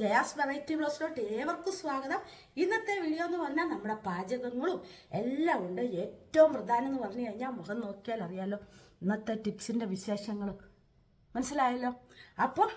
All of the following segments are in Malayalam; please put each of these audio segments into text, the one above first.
ജയാസ് വെറൈറ്റി ബ്ലോസിലോട്ട് ഏവർക്കും സ്വാഗതം. ഇന്നത്തെ വീഡിയോ എന്ന് പറഞ്ഞാൽ നമ്മുടെ പാചകങ്ങളും എല്ലാം ഉണ്ട്. ഏറ്റവും പ്രധാനം എന്ന് പറഞ്ഞു കഴിഞ്ഞാൽ മുഖം നോക്കിയാൽ അറിയാലോ ഇന്നത്തെ ടിപ്സിന്റെ വിശേഷങ്ങൾ. മനസ്സിലായല്ലോ? അപ്പം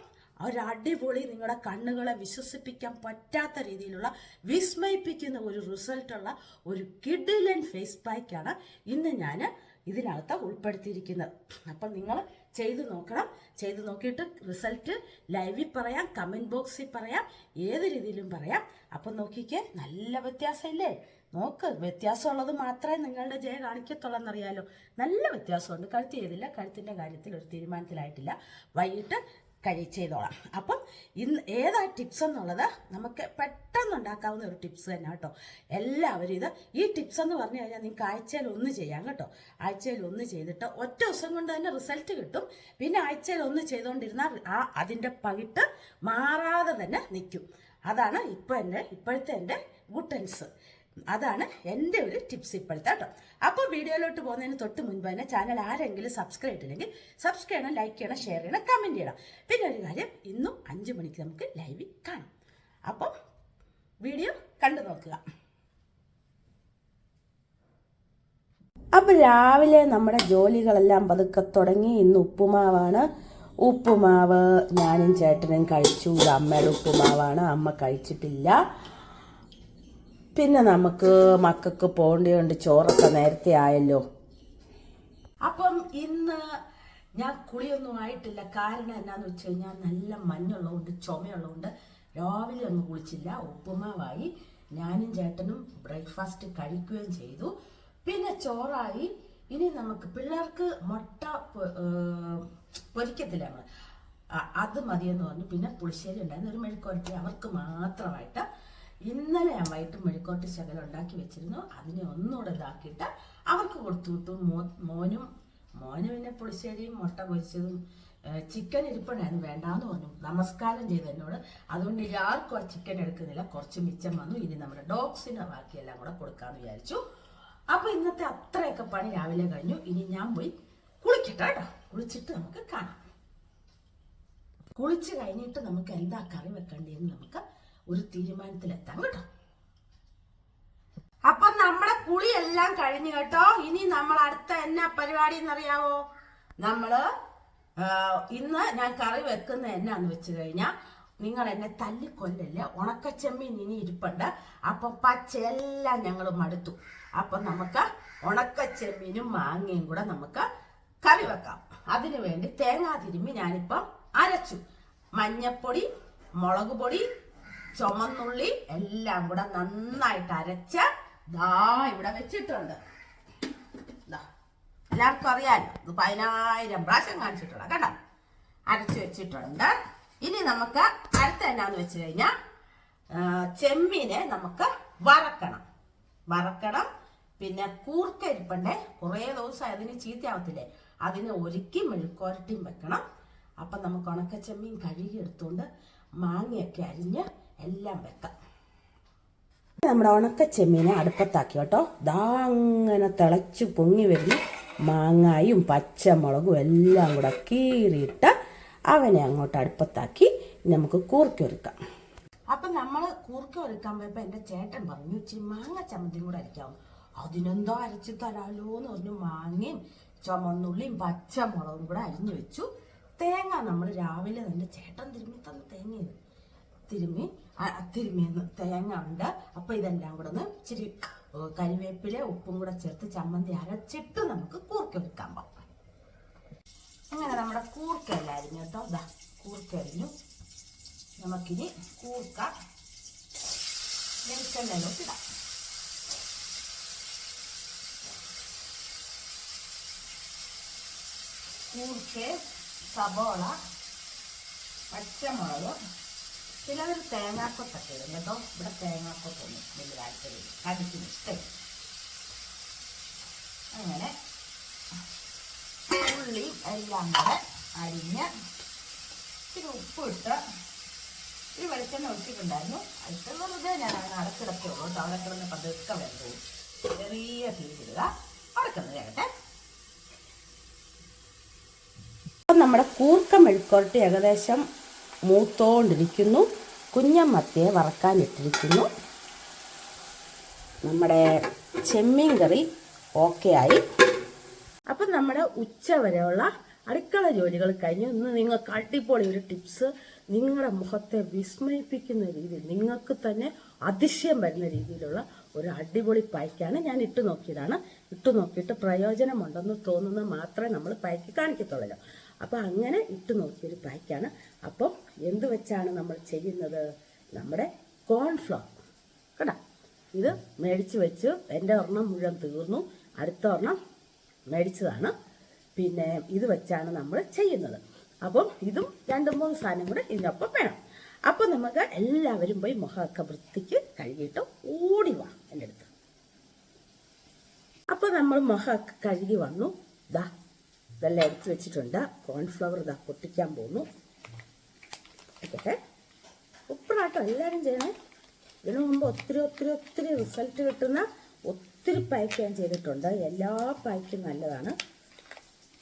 ഒരു അടിപൊളി നിങ്ങളുടെ കണ്ണുകളെ വിശ്വസിപ്പിക്കാൻ പറ്റാത്ത രീതിയിലുള്ള വിസ്മയിപ്പിക്കുന്ന ഒരു റിസൾട്ടുള്ള ഒരു കിഡിലൻ ഫേസ് പാക്കാണ് ഇന്ന് ഞാൻ ഇതിനകത്ത് ഉൾപ്പെടുത്തിയിരിക്കുന്നത്. അപ്പം നിങ്ങൾ ചെയ്ത് നോക്കണം. ചെയ്ത് നോക്കിയിട്ട് റിസൾട്ട് ലൈവിൽ പറയാം കമന്റ് ബോക്സിൽ പറയാം ഏത് രീതിയിലും പറയാം. അപ്പം നോക്കിക്കേ നല്ല വ്യത്യാസമില്ലേ? നോക്ക് വ്യത്യാസമുള്ളത് മാത്രമേ നിങ്ങളുടെ ജയ കാണിക്കത്തുള്ളൂ എന്നറിയാലോ നല്ല വ്യത്യാസമുണ്ട്. കഴുത്ത് ചെയ്തില്ല കഴുത്തിന്റെ കാര്യത്തിൽ ഒരു തീരുമാനത്തിലായിട്ടില്ല. വൈകിട്ട് കഴി ചെയ്തോളാം അപ്പം ഇന്ന് ഏതാ ടിപ്സ് എന്നുള്ളത് നമുക്ക് പെട്ടെന്ന് ഉണ്ടാക്കാവുന്ന ഒരു ടിപ്സ് തന്നെ കേട്ടോ എല്ലാവരും ഇത് ഈ ടിപ്സ് എന്ന് പറഞ്ഞു കഴിഞ്ഞാൽ നിങ്ങൾക്ക് ആഴ്ചയിൽ ഒന്ന് ചെയ്യാം കേട്ടോ. ആഴ്ചയിൽ ഒന്ന് ചെയ്തിട്ട് ഒറ്റ ദിവസം കൊണ്ട് തന്നെ റിസൾട്ട് കിട്ടും. പിന്നെ ആഴ്ചയിൽ ഒന്ന് ചെയ്തുകൊണ്ടിരുന്നാൽ ആ അതിന്റെ പകിട്ട് മാറാതെ തന്നെ നിൽക്കും. അതാണ് ഇപ്പോൾ എന്റെ ഇപ്പോഴത്തെ എന്റെ ഗുട്ടൻസ് അതാണ് എന്റെ ഒരു ടിപ്സ് ഇപ്പോഴത്തെ കേട്ടോ അപ്പോൾ വീഡിയോയിലോട്ട് പോകുന്നതിന് തൊട്ട് മുൻപ് തന്നെ ചാനൽ ആരെങ്കിലും സബ്സ്ക്രൈബ് ചെയ്തില്ലെങ്കിൽ സബ്സ്ക്രൈബ് ചെയ്യണം ലൈക്ക് ചെയ്യണം ഷെയർ ചെയ്യണം കമന്റ് ചെയ്യണം. പിന്നെ ഒരു കാര്യം ഇന്നും അഞ്ച് മണിക്ക് നമുക്ക് ലൈവിൽ കാണാം. അപ്പോൾ വീഡിയോ കണ്ടു നോക്കുക. അപ്പം രാവിലെ നമ്മുടെ ജോലികളെല്ലാം പതുക്കെ തുടങ്ങി. ഇന്ന് ഉപ്പുമാവാണ്. ഉപ്പുമാവ് ഞാനും ചേട്ടനും കഴിച്ചു. ഇത് അമ്മയുടെ ഉപ്പുമാവാണ്. അമ്മ കഴിച്ചിട്ടില്ല. പിന്നെ നമുക്ക് മക്കൾക്ക് പോകേണ്ടതുകൊണ്ട് ചോറൊക്കെ നേരത്തെ ആയല്ലോ. അപ്പം ഇന്ന് ഞാൻ കുളിയൊന്നും ആയിട്ടില്ല. കാരണം എന്നാന്ന് വെച്ച് കഴിഞ്ഞാൽ നല്ല മഞ്ഞുള്ളതുകൊണ്ട് ചുമയുള്ളതുകൊണ്ട് രാവിലെ ഒന്നും കുളിച്ചില്ല. ഉപ്പുമാവായി. ഞാനും ചേട്ടനും ബ്രേക്ക്ഫാസ്റ്റ് കഴിക്കുകയും ചെയ്തു. പിന്നെ ചോറായി. ഇനി നമുക്ക് പിള്ളേർക്ക് മുട്ട പൊരിക്കത്തില്ല അത് മതിയെന്ന് പറഞ്ഞു. പിന്നെ പുളിശ്ശേരി ഉണ്ടായിരുന്നു. ഒരു മെഴുക്കുരട്ടി അവർക്ക് മാത്രമായിട്ട് ഇന്നലെ ഞാൻ വൈകിട്ട് മെഴുക്കോട്ട് ശകലം ഉണ്ടാക്കി വെച്ചിരുന്നു. അതിനെ ഒന്നുകൂടെ ഇതാക്കിയിട്ട് അവർക്ക് കൊടുത്തു വിട്ടു. മോ മോനും മോന് പിന്നെ പുളിശ്ശേരിയും മുട്ട പൊരിച്ചതും ചിക്കൻ ഇരിപ്പുണ്ടായിരുന്നു. വേണ്ടാന്ന് പറഞ്ഞു. നമസ്കാരം ചെയ്തു എന്നോട്. അതുകൊണ്ട് ആർക്കും ആ ചിക്കൻ എടുക്കുന്നില്ല. കുറച്ച് മിച്ചം വന്നു. ഇനി നമ്മുടെ ഡോഗ്സിന് ബാക്കിയെല്ലാം കൂടെ കൊടുക്കാന്ന് വിചാരിച്ചു. അപ്പൊ ഇന്നത്തെ അത്രയൊക്കെ പണി രാവിലെ കഴിഞ്ഞു. ഇനി ഞാൻ പോയി കുളിക്കട്ടെ കേട്ടോ. കുളിച്ചിട്ട് നമുക്ക് കാണാം. കുളിച്ച് കഴിഞ്ഞിട്ട് നമുക്ക് എന്താ കറി വെക്കേണ്ടതെന്ന് നമുക്ക് ഒരു തീരുമാനത്തിലെത്താം കേട്ടോ. അപ്പൊ നമ്മളെ കുളിയെല്ലാം കഴിഞ്ഞു കേട്ടോ. ഇനി നമ്മൾ അടുത്ത എന്നാ പരിപാടി എന്നറിയാവോ? നമ്മൾ ഇന്ന് ഞാൻ കറി വെക്കുന്ന എന്നാന്ന് വെച്ച് കഴിഞ്ഞാൽ നിങ്ങൾ എന്നെ തല്ലിക്കൊല്ലല്ല? ഉണക്കച്ചെമ്മീൻ ഇനി ഇരിപ്പുണ്ട്. അപ്പൊ പച്ചയെല്ലാം ഞങ്ങൾ മടുത്തു. അപ്പൊ നമുക്ക് ഉണക്കച്ചെമ്മീനും മാങ്ങയും കൂടെ നമുക്ക് കറി വെക്കാം. അതിനു വേണ്ടി തേങ്ങാ തിരുമ്മി ഞാനിപ്പം അരച്ചു. മഞ്ഞപ്പൊടി മുളക് പൊടി ചുമന്നുള്ളി എല്ലാം കൂടെ നന്നായിട്ട് അരച്ച് ദാ ഇവിടെ വെച്ചിട്ടുണ്ട്. എല്ലാവർക്കും അറിയാലോ ഇത് പതിനായിരം പ്രാവശ്യം കാണിച്ചിട്ടുള്ള കേട്ടോ. അരച്ച് വെച്ചിട്ടുണ്ട്. ഇനി നമുക്ക് അടുത്ത എന്നാന്ന് വെച്ച് കഴിഞ്ഞാൽ ചെമ്മീനെ നമുക്ക് വറക്കണം. വറക്കണം. പിന്നെ കൂർക്ക കുറേ ദിവസം അതിന് ചീത്തയാവത്തില്ലേ? അതിന് ഒരുക്കി മെഴുക്കോരട്ടിയും വെക്കണം. അപ്പം നമുക്ക് ഉണക്ക ചെമ്മീൻ കഴുകി എടുത്തുകൊണ്ട് മാങ്ങയൊക്കെ അരിഞ്ഞ് എല്ലാം വെക്കാം. നമ്മുടെ ഉണക്ക ചെമ്മീനെ അടുപ്പത്താക്കി കേട്ടോ. ദാ അങ്ങനെ തിളച്ച് പൊങ്ങി വരുന്ന മാങ്ങായും പച്ചമുളകും എല്ലാം കൂടെ കീറിയിട്ട് അവനെ അങ്ങോട്ട് അടുപ്പത്താക്കി നമുക്ക് കൂർക്കി ഒരുക്കാം. അപ്പൊ നമ്മൾ കൂർക്കി ഒരുക്കാൻ പോയപ്പോ എന്റെ ചേട്ടൻ പറഞ്ഞു ഇച്ചിരി മാങ്ങ ചമ്മന്തിയും കൂടെ അരയ്ക്കാവും അതിനെന്തോ അരച്ച് തരാലോ എന്ന് പറഞ്ഞു. മാങ്ങയും ചുമന്നുള്ളിയും പച്ചമുളകും കൂടെ അരിഞ്ഞു വെച്ചു. തേങ്ങ നമ്മൾ രാവിലെ തന്നെ ചേട്ടൻ തിരുമ്മി തന്ന തേങ്ങയാണ്. തിരുമ്മി ആ, തിരുമ്മിന്ന് തേങ്ങ ഉണ്ട്. അപ്പൊ ഇതെല്ലാം കൂടെ ഒന്ന് ഇച്ചിരി കരിവേപ്പില ഉപ്പും കൂടെ ചേർത്ത് ചമ്മന്തി അരച്ചിട്ട് നമുക്ക് കൂർക്ക വെക്കാൻ പോകാം അങ്ങനെ നമ്മുടെ കൂർക്ക അരിഞ്ഞു കേട്ടോ. ഇതാ കൂർക്ക അരിഞ്ഞു. നമുക്കിനി കൂർക്ക വെളിച്ചെണ്ണയിലോട്ട് ഇടാം. കൂർക്ക സബോള പച്ചമുളക് ചിലവർ തേങ്ങാക്കൊത്തൊക്കെ ഇടും കേട്ടോ. ഇവിടെ തേങ്ങാക്കൊത്തൊന്നും വലിയ താല്പര്യം കടിക്കുന്ന ഇഷ്ടം അങ്ങനെ ഉള്ളി എല്ലാം കൂടെ അരിഞ്ഞ് ഇച്ചിരി ഉപ്പിട്ട് ഈ വെളിച്ചെണ്ണ ഒഴിച്ചിട്ടുണ്ടായിരുന്നു. അതിട്ട് വെറുതെ ഞാൻ അങ്ങനെ അടക്കിടക്കുള്ളൂ കേട്ടോ. അവിടെ കിടന്ന് പതുക്കെ വെന്തു ചെറിയ തീരിടുക അടക്കുന്നത് കേട്ടെ. നമ്മുടെ കൂർക്ക മെഴുക്കോരട്ടി ഏകദേശം മൂത്തോണ്ടിരിക്കുന്നു. കുഞ്ഞമ്മത്തിയെ വറക്കാനിട്ടിരിക്കുന്നു നമ്മുടെ ചെമ്മീൻ കറി ഓക്കെ ആയി. അപ്പം നമ്മുടെ ഉച്ച വരെയുള്ള അടുക്കള ജോലികൾ കഴിഞ്ഞ്. ഇന്ന് നിങ്ങൾക്ക് അടിപൊളി ഒരു ടിപ്സ് നിങ്ങളുടെ മുഖത്തെ വിസ്മയിപ്പിക്കുന്ന രീതിയിൽ നിങ്ങൾക്ക് തന്നെ അതിശയം വരുന്ന രീതിയിലുള്ള ഒരു അടിപൊളി പായ്ക്കാണ് ഞാൻ ഇട്ടു നോക്കിയതാണ്. ഇട്ടു നോക്കിയിട്ട് പ്രയോജനമുണ്ടെന്ന് തോന്നുന്നത് മാത്രമേ നമ്മൾ പായ്ക്ക് കാണിക്കത്തുള്ളൂ. അപ്പം അങ്ങനെ ഇട്ട് നോക്കിയൊരു പായ്ക്കാണ്. അപ്പം എന്ത് വെച്ചാണ് നമ്മൾ ചെയ്യുന്നത്? നമ്മുടെ കോൺഫ്ലോർ കേട്ടോ? ഇത് മേടിച്ച് വെച്ച്. എന്റെ ഒരെണ്ണം മുഴുവൻ തീർന്നു. അടുത്ത ഒരെണ്ണം മേടിച്ചതാണ്. പിന്നെ ഇത് വെച്ചാണ് നമ്മൾ ചെയ്യുന്നത്. അപ്പം ഇതും രണ്ട് മൂന്ന് സാധനം കൂടെ ഇതിനൊപ്പം വേണം. അപ്പം നമുക്ക് എല്ലാവരും പോയി മുഖമൊക്കെ വൃത്തിക്ക് കഴുകിയിട്ട് ഓടി വാ എന്റെ അടുത്ത്. അപ്പോൾ നമ്മൾ മുഖമൊക്കെ കഴുകി വന്നു. ദാ ഇതെല്ലാം എടുത്ത് വെച്ചിട്ടുണ്ട്. കോൺഫ്ലവർ ഇതാ പൊട്ടിക്കാൻ പോകുന്നു. ഓക്കെ ഉപ്പറാട്ടോ എല്ലാവരും ചെയ്യണേ. ഇതിനു മുമ്പ് ഒത്തിരി ഒത്തിരി ഒത്തിരി റിസൾട്ട് കിട്ടുന്ന ഒത്തിരി പായ്ക്ക് ഞാൻ ചെയ്തിട്ടുണ്ട്. എല്ലാ പായ്ക്കും നല്ലതാണ്.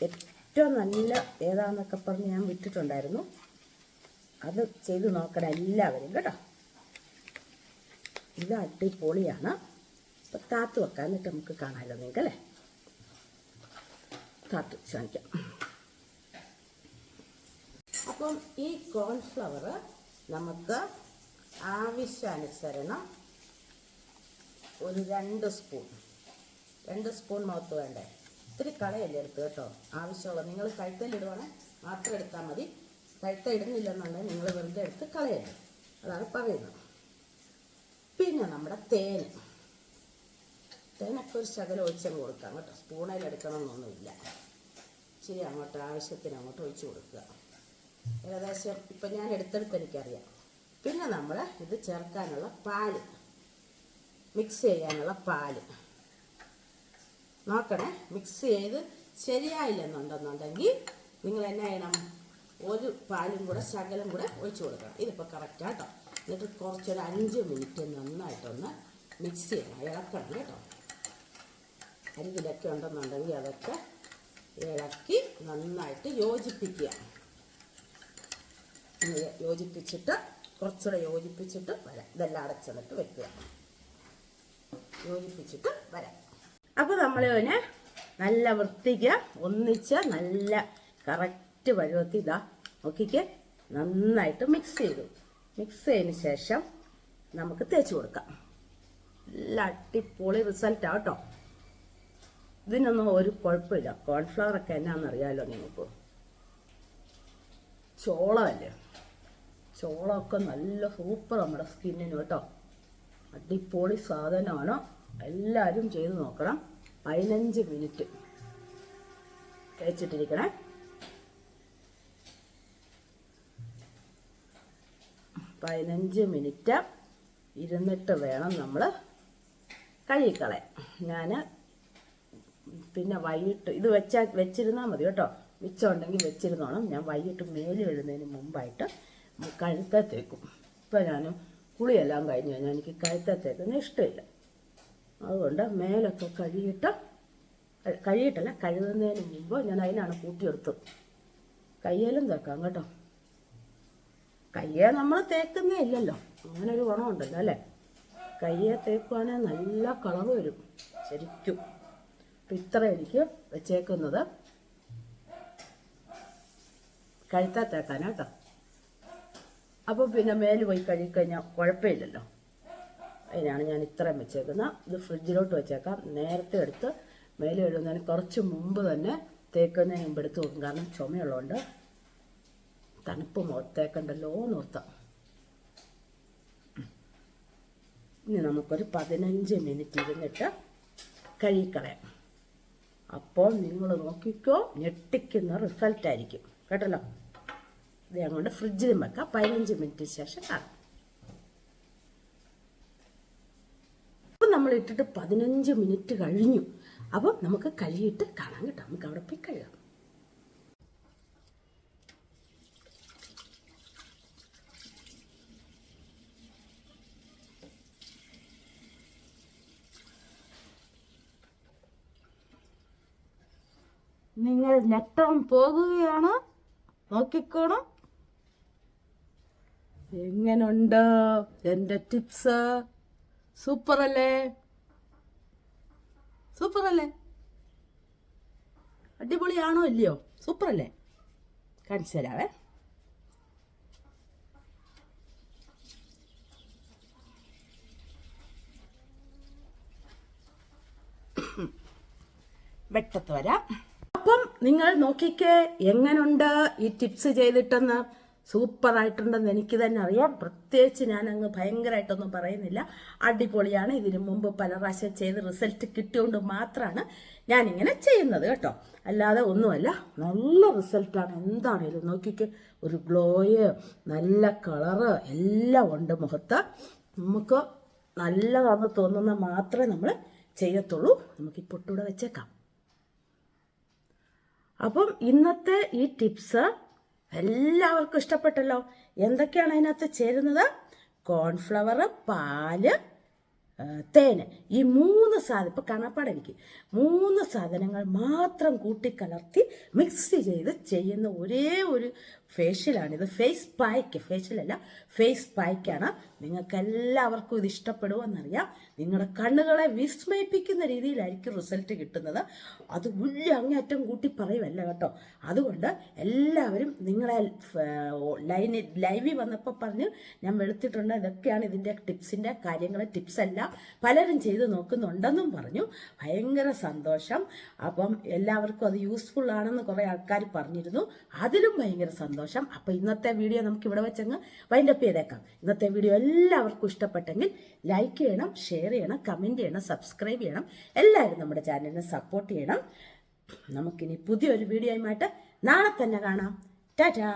ഏറ്റവും നല്ല ഏതാന്നൊക്കെ പറഞ്ഞ് ഞാൻ വിട്ടിട്ടുണ്ടായിരുന്നു. അത് ചെയ്ത് നോക്കണം എല്ലാവരും കേട്ടോ. ഇത് അടിപൊളിയാണ്. അപ്പം താത്ത് വെക്കാൻ നമുക്ക് കാണാമല്ലോ നിങ്ങൾക്ക് അല്ലേ? താത്ത് കാണിക്കാം അപ്പം ഈ കോൺഫ്ലവർ നമുക്ക് ആവശ്യാനുസരണം ഒരു രണ്ട് സ്പൂൺ. രണ്ട് സ്പൂൺ മുഖത്ത് വേണ്ടേ? ഇത്തിരി കളയല്ലേ എടുത്ത് കേട്ടോ? ആവശ്യമുള്ള നിങ്ങൾ കഴുത്തലിടുവാണ് മാത്രം എടുത്താൽ മതി. കഴുത്ത ഇടുന്നില്ലെന്നുണ്ടെങ്കിൽ നിങ്ങൾ വെറുതെ എടുത്ത് കളയല്ലേ അതാണ് പറയുന്നത്. പിന്നെ നമ്മുടെ തേൻ. തേനൊക്കെ ഒരു ശകലം ഒഴിച്ചങ്ങ് കൊടുക്കാം കേട്ടോ. സ്പൂണിൽ എടുക്കണമെന്നൊന്നുമില്ല. ഇച്ചിരി അങ്ങോട്ട് ആവശ്യത്തിന് അങ്ങോട്ട് ഒഴിച്ചു കൊടുക്കുക. ഏകദേശം ഇപ്പം ഞാൻ എടുത്തെടുത്ത് എനിക്കറിയാം. പിന്നെ നമ്മൾ ഇത് ചേർക്കാനുള്ള പാൽ മിക്സ് ചെയ്യാനുള്ള പാൽ. നോക്കണേ മിക്സ് ചെയ്ത് ശരിയായില്ലെന്നുണ്ടെന്നുണ്ടെങ്കിൽ നിങ്ങൾ എന്നാ ചെയ്യണം? ഒരു പാലും കൂടെ ശകലം കൂടെ ഒഴിച്ചു കൊടുക്കണം. ഇതിപ്പോൾ കറക്റ്റ് കേട്ടോ എന്നിട്ട് കുറച്ചൊരു അഞ്ച് മിനിറ്റ് നന്നായിട്ടൊന്ന് മിക്സ് ചെയ്യണം. ഇളക്കണം കേട്ടോ. അരികിലൊക്കെ ഉണ്ടെന്നുണ്ടെങ്കിൽ അതൊക്കെ ഇളക്കി നന്നായിട്ട് യോജിപ്പിക്കുക. യോജിപ്പിച്ചിട്ട് കുറച്ചുകൂടെ യോജിപ്പിച്ചിട്ട് വരാം. ഇതെല്ലാം അടച്ചിട്ട് വെക്കുക. യോജിപ്പിച്ചിട്ട് വരാം. അപ്പോൾ നമ്മൾ ഇതിനെ നല്ല വൃത്തിക്ക് ഒന്നിച്ച് നല്ല കറക്റ്റ് പരുവത്തിൽ ഇതാ നോക്കിക്ക് നന്നായിട്ട് മിക്സ് ചെയ്തു. മിക്സ് ചെയ്തതിന് ശേഷം നമുക്ക് തേച്ച് കൊടുക്കാം. നല്ല അടിപൊളി റിസൾട്ടാണ് കേട്ടോ. ഇതിനൊന്നും ഒരു കുഴപ്പമില്ല. കോൺഫ്ലവർ ഒക്കെ എന്നാണെന്നറിയാമല്ലോ നിങ്ങൾക്ക്. ചോളമല്ലേ? ചോളമൊക്കെ നല്ല സൂപ്പർ നമ്മുടെ സ്കിന്നിന് കേട്ടോ. അടിപൊളി സാധനമാണ്. എല്ലാവരും ചെയ്ത് നോക്കണം. പതിനഞ്ച് മിനിറ്റ് തേച്ചിട്ടിരിക്കണേ. പതിനഞ്ച് മിനിറ്റ് ഇരുന്നിട്ട് വേണം നമ്മൾ കഴുകിക്കളയാൻ. ഞാൻ പിന്നെ വൈകിട്ട് ഇത് വെച്ചാൽ വെച്ചിരുന്നാൽ മതി കേട്ടോ. മിച്ചമുണ്ടെങ്കിൽ വെച്ചിരുന്നോണം. ഞാൻ വൈകിട്ട് മേൽ എഴുന്നതിന് മുമ്പായിട്ട് കഴുത്തെ തേക്കും ഇപ്പം ഞാൻ കുളിയെല്ലാം കഴിഞ്ഞ്. കഴിഞ്ഞാൽ എനിക്ക് കഴുത്തെ തേക്കുന്ന ഇഷ്ടമില്ല. അതുകൊണ്ട് മേലൊക്കെ കഴുകിയിട്ട് കഴി- കഴുകിയിട്ടല്ല കഴുകുന്നതിന് മുമ്പ് ഞാൻ അതിനാണ് കൂട്ടിയെടുത്തത് കയ്യേലും തേക്കാം കേട്ടോ. കയ്യെ നമ്മൾ തേക്കുന്നേ ഇല്ലല്ലോ. അങ്ങനെ ഒരു ഗുണമുണ്ടല്ലോ അല്ലേ? കയ്യെ തേക്കുവാണെങ്കിൽ നല്ല കളർ വരും. ശരിക്കും. ഇത്ര എനിക്ക് വെച്ചേക്കുന്നത്. കഴുത്താ തേക്കാനാ കേട്ടോ. അപ്പോൾ പിന്നെ മേൽ പോയി കഴുകിക്കഴിഞ്ഞാൽ കുഴപ്പമില്ലല്ലോ. അതിനാണ് ഞാൻ ഇത്രയും വെച്ചേക്കുന്നത്. ഇത് ഫ്രിഡ്ജിലോട്ട് വെച്ചേക്കാം. നേരത്തെ എടുത്ത് മേലെ എഴുതുന്നതിന് കുറച്ച് മുമ്പ് തന്നെ തേക്കുന്നതിന് മുമ്പ് എടുത്ത് നോക്കും കാരണം ചുമയുള്ളതുകൊണ്ട് തണുപ്പ് മുഖത്തേക്കണ്ടല്ലോ നോർത്താം ഇനി നമുക്കൊരു പതിനഞ്ച് മിനിറ്റ് ഇരുന്നിട്ട് കഴുകിക്കളയാം. അപ്പോൾ നിങ്ങൾ നോക്കിക്കോ ഞെട്ടിക്കുന്ന റിസൾട്ട് ആയിരിക്കും. കേട്ടല്ലോ? ഇത് അങ്ങോട്ട് ഫ്രിഡ്ജിൽ വെക്കാം. പതിനഞ്ച് മിനിറ്റ് ശേഷം കാണാം. അപ്പം നമ്മൾ ഇട്ടിട്ട് പതിനഞ്ച് മിനിറ്റ് കഴിഞ്ഞു. അപ്പോൾ നമുക്ക് കഴുകിയിട്ട് കാണാം കേട്ടോ. നമുക്ക് അവിടെ പോയി കഴുകാം. നിങ്ങൾ ഞെട്ടം പോകുകയാണ്. നോക്കിക്കോണം. എങ്ങനുണ്ട് എന്റെ ടിപ്സ്? സൂപ്പർ അല്ലേ അടിപൊളിയാണോ ഇല്ലയോ? സൂപ്പർ അല്ലേ കാണിച്ചു തരാവേ. വെട്ടത്ത് വരാം. അപ്പം നിങ്ങൾ നോക്കിക്കേ എങ്ങനുണ്ട് ഈ ടിപ്സ് ചെയ്തിട്ടെന്ന് സൂപ്പർ ആയിട്ടുണ്ടെന്ന് എനിക്ക് തന്നെ അറിയാം. പ്രത്യേകിച്ച് ഞാൻ അങ്ങ് ഭയങ്കരമായിട്ടൊന്നും പറയുന്നില്ല. അടിപൊളിയാണ്. ഇതിനു മുമ്പ് പല പ്രാവശ്യം ചെയ്ത് റിസൾട്ട് കിട്ടിയോണ്ട് മാത്രമാണ് ഞാനിങ്ങനെ ചെയ്യുന്നത് കേട്ടോ. അല്ലാതെ ഒന്നുമല്ല നല്ല റിസൾട്ടാണ്. എന്താണേലും നോക്കിക്ക് ഒരു ഗ്ലോയ് നല്ല കളറ് എല്ലാം ഉണ്ട് മുഖത്ത്. നമുക്ക് നല്ലതാണെന്ന് തോന്നുന്ന മാത്രമേ നമ്മൾ ചെയ്യത്തുള്ളൂ. നമുക്ക് ഈ വെച്ചേക്കാം. അപ്പം ഇന്നത്തെ ഈ ടിപ്സ് എല്ലാവർക്കും ഇഷ്ടപ്പെട്ടല്ലോ. എന്തൊക്കെയാണ് അതിനകത്ത് ചേരുന്നത്? കോൺഫ്ലവർ പാൽ തേന്. ഈ മൂന്ന് സാധനം ഇപ്പം കാണാപ്പാട് എനിക്ക് മൂന്ന് സാധനങ്ങൾ മാത്രം കൂട്ടിക്കലർത്തി മിക്സ് ചെയ്ത് ചെയ്യുന്ന ഒരേ ഒരു ഫേഷ്യലാണിത് ഫേസ് പായ്ക്ക് ഫേഷ്യലല്ല ഫേസ് പായ്ക്കാണ് നിങ്ങൾക്ക് എല്ലാവർക്കും ഇത് ഇഷ്ടപ്പെടുമെന്നറിയാം നിങ്ങളുടെ കണ്ണുകളെ വിസ്മയിപ്പിക്കുന്ന രീതിയിലായിരിക്കും റിസൾട്ട് കിട്ടുന്നത്. അത് വലിയ അങ്ങേറ്റം കൂട്ടി പറയുമല്ല കേട്ടോ. അതുകൊണ്ട് എല്ലാവരും നിങ്ങളെ ലൈനിൽ ലൈവിൽ വന്നപ്പോൾ പറഞ്ഞ് ഞാൻ വെളുത്തിട്ടുണ്ട്. ഇതൊക്കെയാണ് ഇതിന്റെ ടിപ്സിന്റെ കാര്യങ്ങൾ ടിപ്സ് എല്ലാം പലരും ചെയ്ത് നോക്കുന്നുണ്ടെന്നും പറഞ്ഞു. ഭയങ്കര സന്തോഷം. അപ്പം എല്ലാവർക്കും അത് യൂസ്ഫുൾ ആണെന്ന് കുറേ ആൾക്കാർ പറഞ്ഞിരുന്നു. അതിലും ഭയങ്കര സന്തോഷം. അപ്പം ഇന്നത്തെ വീഡിയോ നമുക്ക് ഇവിടെ വെച്ചങ്ങ് വൈൻഡപ്പ് ചെയ്തേക്കാം. ഇന്നത്തെ വീഡിയോ എല്ലാവർക്കും ഇഷ്ടപ്പെട്ടെങ്കിൽ ലൈക്ക് ചെയ്യണം ഷെയർ ചെയ്യണം കമന്റ് ചെയ്യണം സബ്സ്ക്രൈബ് ചെയ്യണം. എല്ലാവരും നമ്മുടെ ചാനലിനെ സപ്പോർട്ട് ചെയ്യണം. നമുക്കിനി പുതിയൊരു വീഡിയോയുമായിട്ട് നാളെ തന്നെ കാണാം. ടാറ്റാ